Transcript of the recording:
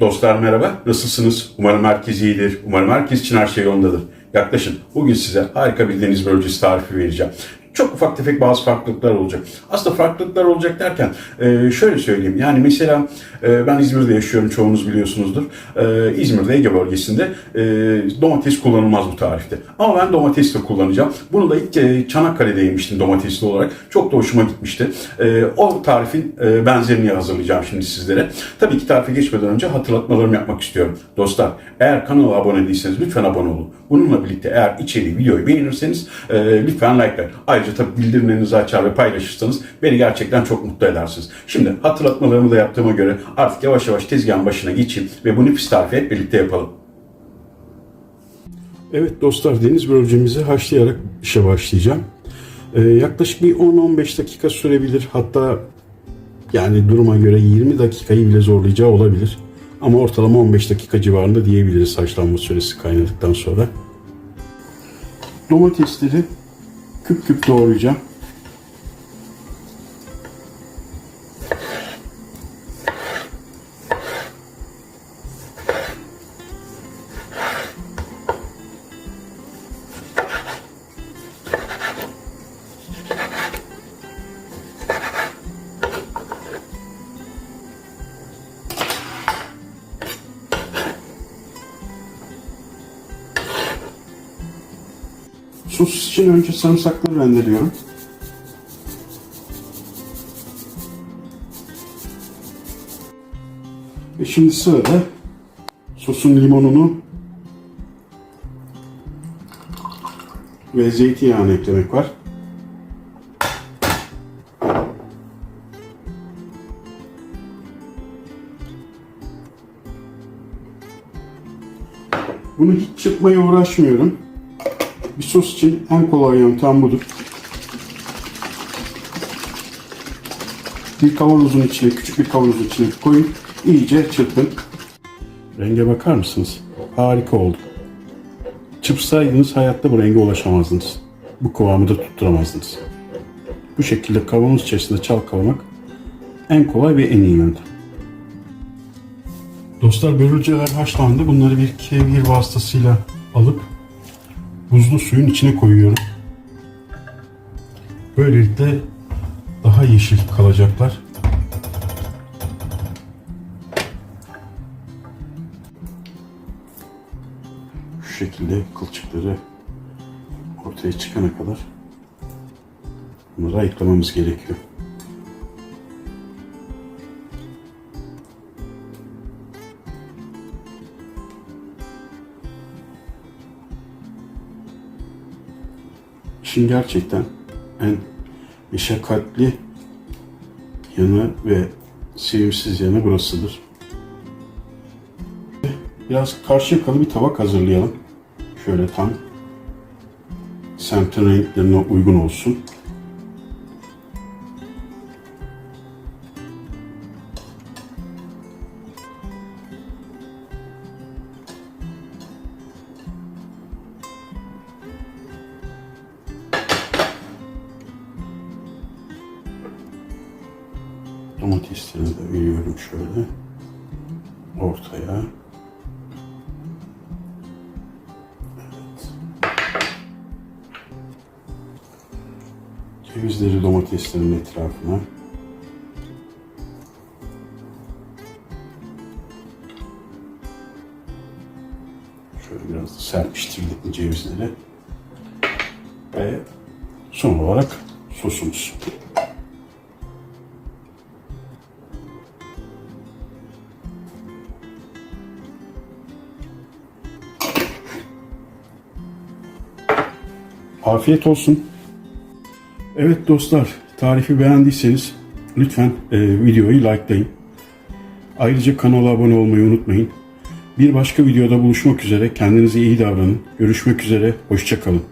Dostlar merhaba, nasılsınız? Umarım herkes iyidir, umarım herkes için her şey yolundadır. Yaklaşın, bugün size harika bir deniz bölgesi tarifi vereceğim. Çok ufak tefek bazı farklılıklar olacak. Aslında farklılıklar olacak derken e, şöyle söyleyeyim. Yani mesela e, ben İzmir'de yaşıyorum çoğunuz biliyorsunuzdur. E, İzmir'de Ege bölgesinde domates kullanılmaz bu tarifte. Ama ben domates de kullanacağım. Bunu da ilk Çanakkale'de yemiştim domatesli olarak. Çok da hoşuma gitmişti. O tarifin benzerini hazırlayacağım şimdi sizlere. Tabii ki tarife geçmeden önce hatırlatmalarımı yapmak istiyorum. Dostlar eğer kanala abone değilseniz lütfen abone olun. Bununla birlikte eğer içeriği, videoyu beğenirseniz lütfen like Ayrıca tabii bildirimlerinizi açar ve paylaşırsanız beni gerçekten çok mutlu edersiniz. Şimdi hatırlatmalarımı da yaptığıma göre artık yavaş yavaş tezgahın başına geçeyim ve bu nefis tarifi hep birlikte yapalım. Evet dostlar deniz börülcemizi haşlayarak işe başlayacağım. Ee, yaklaşık bir 10-15 dakika sürebilir. Hatta yani duruma göre 20 dakikayı bile zorlayacağı olabilir. Ama ortalama 15 dakika civarında diyebiliriz haşlanma süresi kaynadıktan sonra. Domatesleri küp küp doğrayacağım. Sos için önce sarımsakları rendeliyorum. Ve şimdi sırada sosun limonunu ve zeytinyağını eklemek var. Bunu hiç çırpmaya uğraşmıyorum. Bir sos için en kolay yöntem budur. Bir kavanozun içine, küçük bir kavanozun içine koyun, iyice çırpın. Renge bakar mısınız? Harika oldu. Çırpsaydınız hayatta bu renge ulaşamazdınız. Bu kıvamı da tutturamazdınız. Bu şekilde kavanoz içerisinde çalkalamak en kolay ve en iyi yöntem. Dostlar börülceler haşlandı. Bunları bir kevgir vasıtasıyla alıp buzlu suyun içine koyuyorum. Böylelikle daha yeşil kalacaklar. Şu şekilde kılçıkları ortaya çıkana kadar bunları ayıklamamız gerekiyor. İşin gerçekten en meşakkatli yanı ve sevimsiz yanı burasıdır. Biraz karşı yakalı bir tabak hazırlayalım. Şöyle tam semtin renklerine uygun olsun. Domateslerini de veriyorum şöyle ortaya. Evet. Cevizleri domateslerin etrafına. Şöyle biraz da serpiştirdik cevizleri. Ve son olarak sosumuz. Afiyet olsun. Evet dostlar, tarifi beğendiyseniz lütfen e, videoyu likelayın. Ayrıca kanala abone olmayı unutmayın. Bir başka videoda buluşmak üzere. Kendinize iyi davranın. Görüşmek üzere. Hoşçakalın.